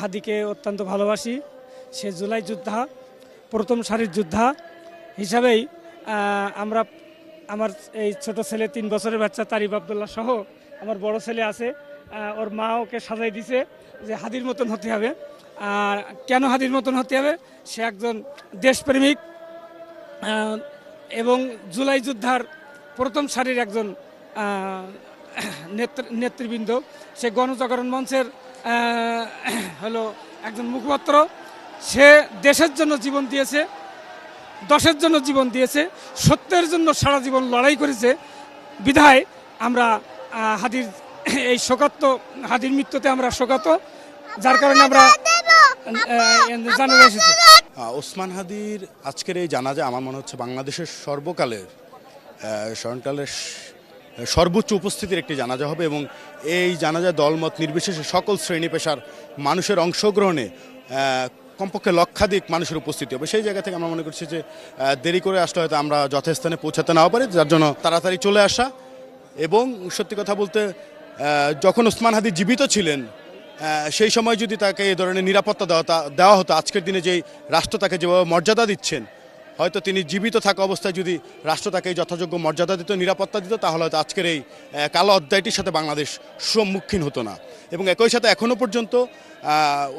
হাদিকে অত্যন্ত ভালোবাসি। সে জুলাই যোদ্ধা, প্রথম সারির যোদ্ধা হিসাবেই আমরা আমার এই ছোট ছেলে তিন বছরের বাচ্চা তারিফ আবদুল্লাহ সহ আমার বড় ছেলে আছে ওর মা ওকে সাজাই দিছে যে হাদির মতন হতে হবে। আর কেন হাদির মতন হতে হবে? সে একজন দেশপ্রেমিক এবং জুলাই যোদ্ধার প্রথম সারির একজন নেতৃবৃন্দ। সে গণজাগরণ মঞ্চের হলো একজন মুখপাত্র। সে দেশের জন্য জীবন দিয়েছে দশের জন্য জীবন দিয়েছে সত্যের জন্য সারা জীবন লড়াই করেছে। বিধায় আমরা হাদির এই শোকাত্ম হাদির মৃত্যুতে আমরা শোকাত যার কারণে আমরা জানাতে এসেছি। ওসমান হাদির আজকের এই জানাজা আমার মনে হচ্ছে বাংলাদেশের সর্বকালের স্মরণকালের সর্বোচ্চ উপস্থিতির একটি জানাজা হবে এবং এই জানাজা দলমত নির্বিশেষে সকল শ্রেণি পেশার মানুষের অংশগ্রহণে কমপক্ষে লক্ষাধিক মানুষের উপস্থিতি হবে। সেই জায়গা থেকে আমরা মনে করছি যে দেরি করে আসলে হয়তো আমরা যথাস্থানে পৌঁছাতে নাও পারি, যার জন্য তাড়াতাড়ি চলে আসা এবং সত্যি কথা বলতে যখন ওসমান হাদি জীবিত ছিলেন সেই সময় যদি তাকে এই ধরনের নিরাপত্তা দেওয়া দেওয়া হতো, আজকের দিনে যেই রাষ্ট্র তাকে যেভাবে মর্যাদা দিচ্ছেন হয়তো তিনি জীবিত থাকা অবস্থায় যদি রাষ্ট্র তাকে যথাযোগ্য মর্যাদা দিত, নিরাপত্তা দিত, তাহলে হয়তো আজকের এই কালো অধ্যায়টির সাথে বাংলাদেশ সম্মুখীন হতো না। এবং একই সাথে এখনও পর্যন্ত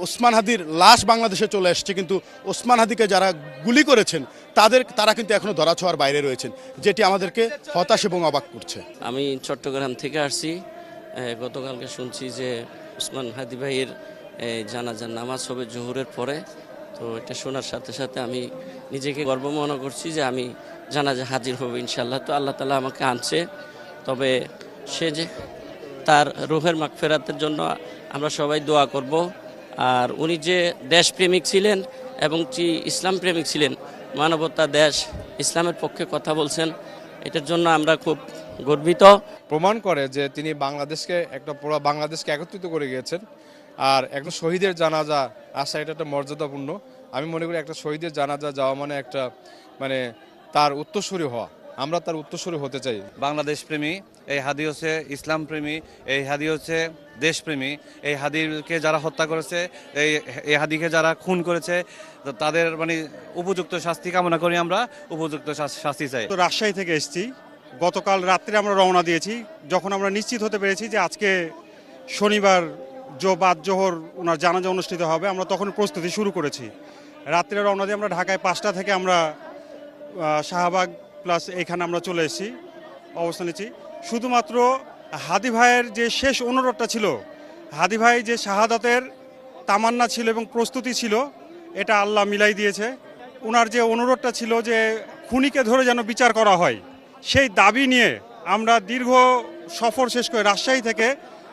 ওসমান হাদির লাশ বাংলাদেশে চলে এসছে, কিন্তু ওসমান হাদিকে যারা গুলি করেছেন, তাদের, তারা কিন্তু এখনও ধরাছোঁয়ার বাইরে রয়েছেন, যেটি আমাদেরকে হতাশ এবং অবাক করছে। আমি চট্টগ্রাম থেকে আসছি গতকালকে শুনছি যে উসমান হাদি ভাইয়ের জানাজার নামাজ হবে জোহরের পরে। তো এটা শোনার সাথে সাথে আমি নিজেকে গর্ব মনে করছি যে আমি জানাজা হাজির হব ইনশাল্লাহ তো আল্লাহ তালা আমাকে আনছে। তবে সে যে তার রুহের মাগফেরাতের জন্য আমরা সবাই দোয়া করব। আর উনি যে দেশপ্রেমিক ছিলেন এবং যে ইসলাম প্রেমিক ছিলেন, মানবতা, দেশ, ইসলামের পক্ষে কথা বলছেন, এটার জন্য আমরা খুব গর্বিত। প্রমাণ করে যে তিনি বাংলাদেশকে একটা পুরো বাংলাদেশকে একত্রিত করে গিয়েছেন। আর একটা শহীদের জানাজা আসা এটা একটা মর্যাদাপূর্ণ। আমি মনে করি একটা শহীদের জানাজা যাওয়া মানে একটা মানে তার উত্তরসূরি হওয়া। আমরা তার উত্তরসূরি হতে চাই। বাংলাদেশ প্রেমী এই হাদি হচ্ছে ইসলাম প্রেমী এই হাদি হচ্ছে দেশপ্রেমী এই হাদিকে যারা হত্যা করেছে এই এই হাদিকে যারা খুন করেছে তো তাদের মানে উপযুক্ত শাস্তি কামনা করি আমরা উপযুক্ত শাস- শাস্তি চাই। তো রাজশাহী থেকে এসেছি। গতকাল রাত্রে আমরা রওনা দিয়েছি। যখন আমরা নিশ্চিত হতে পেরেছি যে আজকে শনিবার বাদ জোহর ওনার জানাজা অনুষ্ঠিত হবে, আমরা তখন প্রস্তুতি শুরু করেছি। রাত্রে রওনা দিয়ে আমরা ঢাকায় পাঁচটা থেকে আমরা শাহবাগ প্লাস এখানে আমরা চলে এসেছি, অবস্থান নিচ্ছি। শুধুমাত্র হাদি ভাইয়ের যে শেষ অনুরোধটা ছিল, হাদি ভাই যে শাহাদাতের তামান্না ছিল এবং প্রস্তুতি ছিল, এটা আল্লাহ মিলাই দিয়েছে। ওনার যে অনুরোধটা ছিল যে খুনিকে ধরে যেন বিচার করা হয়, সেই দাবি নিয়ে আমরা দীর্ঘ সফর শেষ করে রাজশাহী থেকে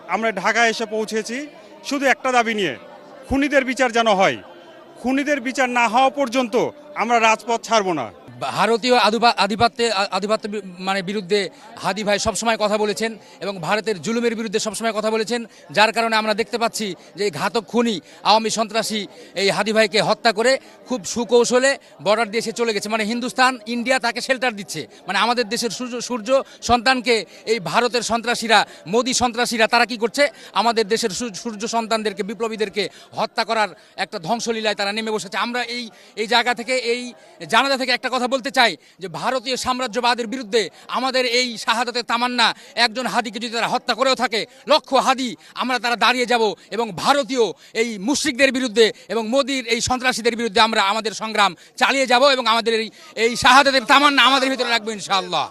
আমরা ঢাকায় এসে পৌঁছেছি শুধু একটা দাবি নিয়ে, খুনিদের বিচার যেন হয়। খুনিদের বিচার না হওয়া পর্যন্ত আমরা রাজপথ ছাড়বো না। ভারতীয় আধিপা- আধিপত্যে আধিপত্য মানে বিরুদ্ধে হাদি ভাই সবসময় কথা বলেছেন এবং ভারতের জুলুমের বিরুদ্ধে সবসময় কথা বলেছেন, যার কারণে আমরা দেখতে পাচ্ছি যে ঘাতক খুনি, আওয়ামী সন্ত্রাসী এই হাদি ভাইকে হত্যা করে খুব সুকৌশলে বর্ডার দিয়ে চলে গেছে। মানে হিন্দুস্তান, ইন্ডিয়া তাকে শেল্টার দিচ্ছে। মানে আমাদের দেশের সূর্য সূর্য সন্তানকে এই ভারতের সন্ত্রাসীরা, মোদী সন্ত্রাসীরা তারা কি করছে? আমাদের দেশের সূর্য সন্তানদেরকে, বিপ্লবীদেরকে হত্যা করার একটা ধ্বংসলীলায় তারা নেমে বসেছে। আমরা এই এই জায়গা থেকে এই জানাজা থেকে একটা কথা বলতে চাই, যে ভারতীয় সাম্রাজ্যবাদের বিরুদ্ধে আমাদের এই শাহাদাতের তামান্না, একজন হাদিকে যদি তারা হত্যা করেও থাকে, লক্ষ হাদি, আমরা তারা দাঁড়িয়ে যাব এবং ভারতীয় এই মুশ্রিকদের বিরুদ্ধে এবং মোদীর এই সন্ত্রাসীদের বিরুদ্ধে আমরা আমাদের সংগ্রাম চালিয়ে যাব এবং আমাদের এই এই শাহাদাতের তামান্না আমাদের ভিতরে রাখব ইনশাআল্লাহ।